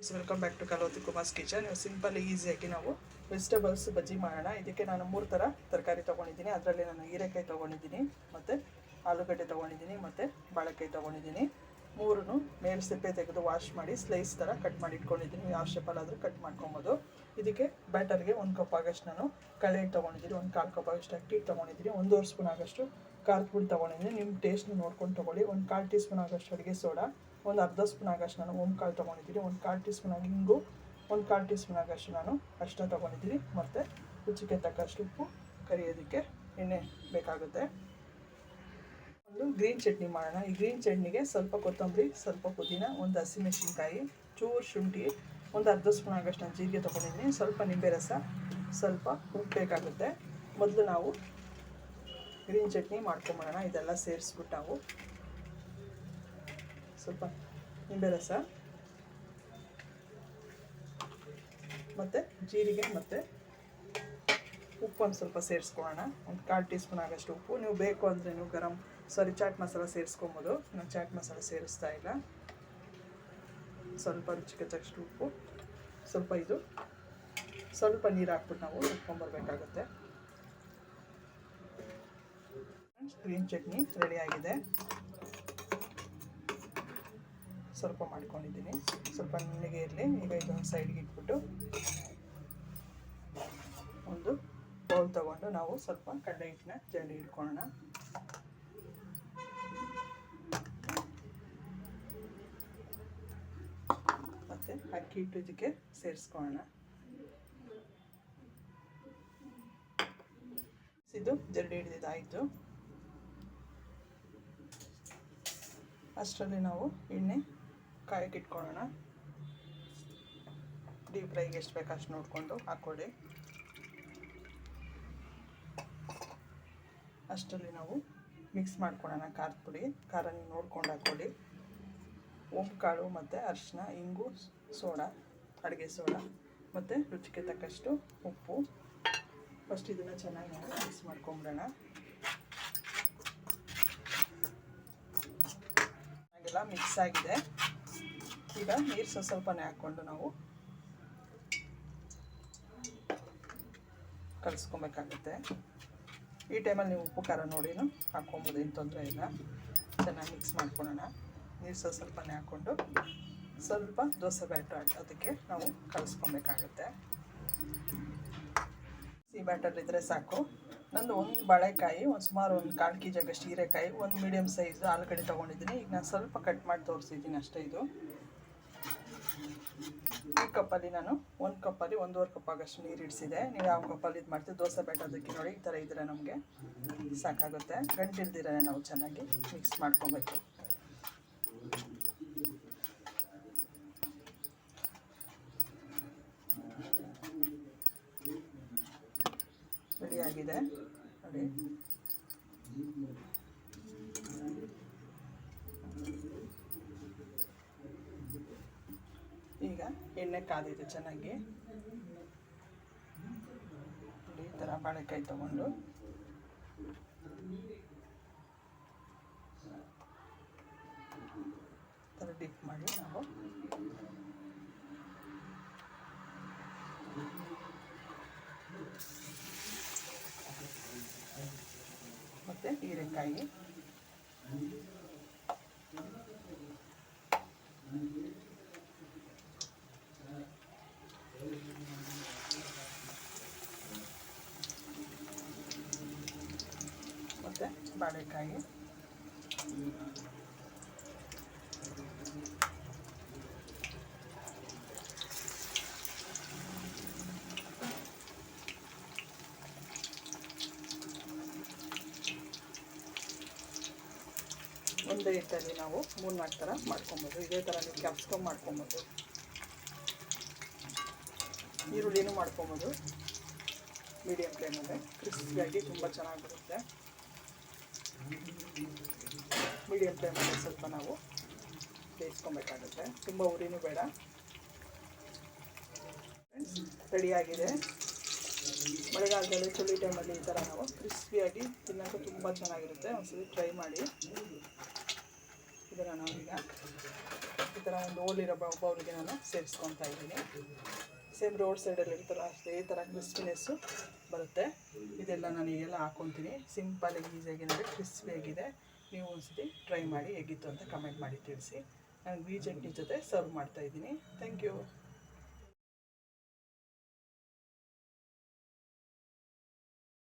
Friends welcome back to Kaloti Kumar's kitchen simple ಈಸಿಯಾಗಿ ನಾವು vegetables ಬಜ್ಜಿ ಮಾಡೋಣ. ಇದಕ್ಕೆ ನಾನು ಮೂರು ಥರ ತರಕಾರಿ ತೊಗೊಂಡಿದ್ದೀನಿ. ಅದರಲ್ಲಿ ನಾನು ಹೀರೆಕಾಯಿ ತೊಗೊಂಡಿದ್ದೀನಿ ಮತ್ತು ಆಲೂಗಡ್ಡೆ ತೊಗೊಂಡಿದ್ದೀನಿ ಮತ್ತು ಬಾಳೆಕಾಯಿ ತೊಗೊಂಡಿದ್ದೀನಿ. ಮೂರನ್ನು ಮೇಲೆ ಸಿಪ್ಪೆ ತೆಗೆದು ವಾಶ್ ಮಾಡಿ ಸ್ಲೈಸ್ ಥರ ಕಟ್ ಮಾಡಿ ಇಟ್ಕೊಂಡಿದ್ದೀನಿ. ಯಾವ ಶೇಪಲ್ಲಾದರೂ ಕಟ್ ಮಾಡ್ಕೊಬೋದು. ಇದಕ್ಕೆ ಬ್ಯಾಟರ್ಗೆ ಒಂದು ಕಪ್ ಆಗಷ್ಟು ನಾನು ಕಳೆ ತೊಗೊಂಡಿದ್ದೀನಿ. ಒಂದು ಕಾಲು ಕಪ್ ಆಗಷ್ಟು ಅಕ್ಕಿ ತೊಗೊಂಡಿದ್ದೀನಿ. ಒಂದೂವರೆ ಸ್ಪೂನ್ ಆಗಷ್ಟು ಖಾರದ ಪುಡಿ ತೊಗೊಂಡಿದ್ದೀನಿ. ನಿಮ್ಮ ಟೇಸ್ಟ್ನ ನೋಡ್ಕೊಂಡು ತೊಗೊಳ್ಳಿ. ಒಂದು ಕಾಲು ಟೀ ಸ್ಪೂನ್ ಆಗಷ್ಟು ಅಡುಗೆ ಸೋಡಾ. ಒಂದು ಅರ್ಧ ಸ್ಪೂನ್ ಆಗಷ್ಟು ನಾನು ಒಂದು ಕಾಳು ತೊಗೊಂಡಿದ್ದೀನಿ. ಒಂದು ಕಾಲು ಟೀ ಸ್ಪೂನ್ ಹಿಂಗು, ಒಂದು ಕಾಲು ಟೀ ಸ್ಪೂನ್ ಆಗಷ್ಟು ನಾನು ಅಷ್ಟನ್ನ ತೊಗೊಂಡಿದ್ದೀನಿ. ಮತ್ತು ರುಚಿಗೆ ತಕ್ಕಷ್ಟು ಉಪ್ಪು ಕರಿಯೋದಕ್ಕೆ ಎಣ್ಣೆ ಬೇಕಾಗುತ್ತೆ. ಒಂದು ಗ್ರೀನ್ ಚಟ್ನಿ ಮಾಡೋಣ. ಈ ಗ್ರೀನ್ ಚಟ್ನಿಗೆ ಸ್ವಲ್ಪ ಕೊತ್ತಂಬರಿ, ಸ್ವಲ್ಪ ಪುದೀನ, ಒಂದು ಹಸಿಮೆಣಸಿನ್ಕಾಯಿ, ಚೂರು ಶುಂಠಿ, ಒಂದು ಅರ್ಧ ಸ್ಪೂನ್ ಆಗಷ್ಟು ನಾನು ಜೀರಿಗೆ ತೊಗೊಂಡಿದ್ದೀನಿ. ಸ್ವಲ್ಪ ನಿಂಬೆ ರಸ ಸ್ವಲ್ಪ ಉಪ್ಪು ಬೇಕಾಗುತ್ತೆ. ಮೊದಲು ನಾವು ಗ್ರೀನ್ ಚಟ್ನಿ ಮಾಡ್ಕೊಂಬಿಡೋಣ ಇದೆಲ್ಲ ಸೇರಿಸ್ಬಿಟ್ಟು ನಾವು ಸ್ವಲ್ಪ ನಿಂಬೆ ರಸ, ಮತ್ತು ಜೀರಿಗೆ ಮತ್ತು ಉಪ್ಪು ಒಂದು ಸ್ವಲ್ಪ ಸೇರಿಸ್ಕೊಳ್ಳೋಣ. ಒಂದು ಕಾಲು ಟೀ ಸ್ಪೂನ್ ಆಗೋಷ್ಟು ಉಪ್ಪು. ನೀವು ಬೇಕು ಅಂದರೆ ನೀವು ಗರಂ, ಸಾರಿ, ಚಾಟ್ ಮಸಾಲ ಸೇರಿಸ್ಕೊಬೋದು. ನಾನು ಚಾಟ್ ಮಸಾಲ ಸೇರಿಸ್ತಾ ಇಲ್ಲ. ಸ್ವಲ್ಪ ರುಚಿಗೆ ತಕ್ಕಷ್ಟು ಉಪ್ಪು, ಸ್ವಲ್ಪ ಇದು. ಸ್ವಲ್ಪ ನೀರು ಹಾಕ್ಬಿಟ್ಟು ನಾವು ಉಪ್ಕೊಂಬರ್ಬೇಕಾಗುತ್ತೆ ಗ್ರೀನ್ ಚಟ್ನಿ ರೆಡಿಯಾಗಿದೆ ಸ್ವಲ್ಪ ಮಾಡ್ಕೊಂಡಿದ್ದೀನಿ. ಸ್ವಲ್ಪ ನುಣ್ಣಗೆ ಇರಲಿ. ಈಗ ಇದೊಂದು ಸೈಡ್ಗೆ ಇಟ್ಬಿಟ್ಟು ಒಂದು ಬೌಲ್ ತಗೊಂಡು ನಾವು ಸ್ವಲ್ಪ ಕಡಲೆ ಹಿಟ್ಟನ್ನ ಜರಡಿ ಇಟ್ಕೊಳ್ಳೋಣ. ಮತ್ತು ಅಕ್ಕಿ ಹಿಟ್ಟು ಇದಕ್ಕೆ ಸೇರಿಸ್ಕೊಳ್ಳೋಣ. ಇದು ಜರಡಿ ಹಿಡಿದಿದ್ದಾಯಿತು. ಅಷ್ಟರಲ್ಲಿ ನಾವು ಎಣ್ಣೆ ಕಾಯಕ್ಕೆ ಇಟ್ಕೊಳ್ಳೋಣ. ಡೀಪ್ ಫ್ರೈಗೆ ಎಷ್ಟು ಬೇಕು ಅಷ್ಟು ನೋಡಿಕೊಂಡು ಹಾಕ್ಕೊಳ್ಳಿ. ಅಷ್ಟರಲ್ಲಿ ನಾವು ಮಿಕ್ಸ್ ಮಾಡ್ಕೊಳ್ಳೋಣ ಖಾರದ ಪುಡಿ. ಖಾರ ನೋಡ್ಕೊಂಡು ಹಾಕ್ಕೊಳ್ಳಿ. ಕಾಳು ಮತ್ತು ಅರಿಶಿನ ಇಂಗು, ಸೋಡಾ, ಅಡುಗೆ ಸೋಡಾ ಮತ್ತು ರುಚಿಗೆ ತಕ್ಕಷ್ಟು ಉಪ್ಪು. ಫಸ್ಟ್ ಇದನ್ನು ಚೆನ್ನಾಗಿ ನಾವು ಮಿಕ್ಸ್ ಮಾಡ್ಕೊಂಬಿಡೋಣ. ಮಿಕ್ಸ್ ಆಗಿದೆ. ಈಗ ನೀರು ಸ್ವಲ್ಪ ಸ್ವಲ್ಪನೇ ಹಾಕ್ಕೊಂಡು ನಾವು ಕಲಿಸ್ಕೊಬೇಕಾಗುತ್ತೆ. ಈ ಟೈಮಲ್ಲಿ ನೀವು ಉಪ್ಪು, ಖಾರ ನೋಡಿನೂ ಹಾಕ್ಕೊಬೋದು, ಏನು ತೊಂದರೆ ಇಲ್ಲ. ಚೆನ್ನಾಗಿ ಮಿಕ್ಸ್ ಮಾಡ್ಕೊಳ್ಳೋಣ. ನೀರು ಸ್ವಲ್ಪ ಸ್ವಲ್ಪನೇ ಹಾಕ್ಕೊಂಡು ಸ್ವಲ್ಪ ದೋಸೆ ಬ್ಯಾಟ್ರ್ ಅದಕ್ಕೆ ನಾವು ಕಲಿಸ್ಕೊಬೇಕಾಗುತ್ತೆ. ಸಿ ಬ್ಯಾಟರ್ ಇದ್ದರೆ ಸಾಕು. ನಂದು ಒಂದು ಬಾಳೆಕಾಯಿ, ಒಂದು ಸುಮಾರು ಒಂದು ಕಾಲು ಕೆ ಜಿಗಷ್ಟು ಹೀರೆಕಾಯಿ, ಒಂದು ಮೀಡಿಯಮ್ ಸೈಜ್ ಆಲೂಗಡ್ಡೆ ತೊಗೊಂಡಿದ್ದೀನಿ. ಈಗ ನಾನು ಸ್ವಲ್ಪ ಕಟ್ ಮಾಡಿ ತೋರಿಸಿದ್ದೀನಿ ಅಷ್ಟೇ ಇದು. ಈ ಕಪ್ಪಲ್ಲಿ ನಾನು ಒಂದು ಕಪ್ಪಲ್ಲಿ ಒಂದೂವರೆ ಕಪ್ ಆಗಷ್ಟು ನೀರು ಇಡಿಸಿದೆ. ನೀವು ಯಾವ ಕಪ್ಪಲ್ಲಿ ಇದು ಮಾಡ್ತೀವಿ ದೋಸೆ ಬೆಟ್ಟೋದಕ್ಕೆ ನೋಡಿ, ಈ ಥರ ಇದ್ದರೆ ನಮಗೆ ಸಾಕಾಗುತ್ತೆ. ಗಂಟಿಲ್ದಿರೇ ನಾವು ಚೆನ್ನಾಗಿ ಮಿಕ್ಸ್ ಮಾಡ್ಕೊಬೇಕು. ರೆಡಿಯಾಗಿದೆ ನೋಡಿ. ಈಗ ಎಣ್ಣೆ ಕಾದಿದೆ ಚೆನ್ನಾಗಿ. ಈ ಥರ ಬಾಳೆಕಾಯಿ ತಗೊಂಡು. ಥರ ಡಿಪ್ ಮಾಡಿ ನಾವು. ಮತ್ತು ಹೀರೆಕಾಯಿ ಮತ್ತು ಬಾಳೆಕಾಯಿ ಒಂದೇ ಹಿಟ್ಟಲ್ಲಿ ನಾವು ಮೂರು ನಾಲ್ಕು ಥರ ಮಾಡ್ಕೊಬೋದು. ಇದೇ ಥರ ನೀವು ಕ್ಯಾಪ್ಸಿಕಮ್ ಮಾಡ್ಕೊಬೋದು. ಈರುಳ್ಳಿನೂ ಮಾಡ್ಕೊಬೋದು. ಮೀಡಿಯಮ್ ಫ್ಲೇಮಲ್ಲಿ ಕ್ರಿಸ್ಪಿಯಾಗಿ ತುಂಬ ಚೆನ್ನಾಗಿ ಬರುತ್ತೆ ಮೀಡಿಯಮ್ ಫ್ಲೇಮಲ್ಲಿ ಸ್ವಲ್ಪ ನಾವು ಬೇಯಿಸ್ಕೊಬೇಕಾಗುತ್ತೆ. ತುಂಬ ಉರಿನೂ ಬೇಡ. ರೆಡಿಯಾಗಿದೆ. ಮಳೆಗಾಲದಲ್ಲಿ ಚಳಿ ಟೈಮಲ್ಲಿ ಈ ಥರ ನಾವು ಕ್ರಿಸ್ಪಿಯಾಗಿ ತಿನ್ನೋಕ್ಕೆ ತುಂಬ ಚೆನ್ನಾಗಿರುತ್ತೆ. ಒಂದ್ಸಲಿ ಟ್ರೈ ಮಾಡಿ. ಇದನ್ನು ನಾವೀಗ ಈ ಥರ ಒಂದು ಓಲಿರೋ ಬೌಲ್ಗೆ ನಾನು ಸೇರಿಸ್ಕೊತಾ ಇದ್ದೀನಿ. ಸೇಮ್ ರೋಡ್ ಸೈಡಲ್ಲಿ ಅಷ್ಟೇ ಈ ಥರ ಕ್ರಿಸ್ಪಿನೆಸ್ಸು ಬರುತ್ತೆ. ಇದೆಲ್ಲ ನಾನು ಈಗೆಲ್ಲ ಹಾಕ್ಕೊತೀನಿ ಸಿಂಪಲಾಗಿ ಈಸಿಯಾಗಿ ನೋಡಿ ಕ್ರಿಸ್ಪಿಯಾಗಿದೆ ನೀವು ಒಂದ್ಸತಿ ಟ್ರೈ ಮಾಡಿ, ಹೇಗಿತ್ತು ಅಂತ ಕಮೆಂಟ್ ಮಾಡಿ ತಿಳಿಸಿ. ನಾನು ಬೀ ಜೊತೆ ಸರ್ವ್ ಮಾಡ್ತಾಯಿದ್ದೀನಿ ಥ್ಯಾಂಕ್ ಯು